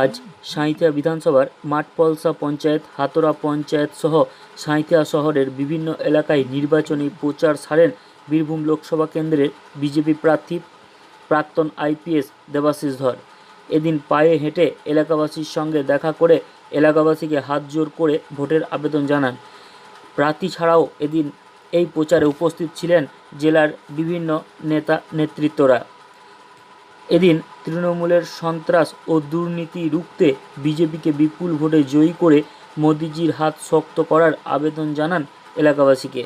আজ সাঁইথিয়া বিধানসভার মাঠপলসা পঞ্চায়েত হাতোরা পঞ্চায়েত সহ সাঁইথিয়া শহরের বিভিন্ন এলাকায় নির্বাচনী প্রচার সারেন বীরভূম লোকসভা কেন্দ্রের বিজেপি প্রার্থী প্রাক্তন আইপিএস দেবাশিস ধর। এদিন পায়ে হেঁটে এলাকাবাসীর সঙ্গে দেখা করে এলাকাবাসীকে হাত জোর করে ভোটের আবেদন জানান। প্রার্থী ছাড়াও এদিন এই প্রচারে উপস্থিত ছিলেন জেলার বিভিন্ন নেতা নেতৃত্বরা। এদিন তৃণমূলের সন্ত্রাস ও দুর্নীতি রুখতে বিজেপিকে বিপুল ভোটে জয়ী করে মোদিজির হাত শক্ত করার আবেদন জানান এলাকাবাসীকে।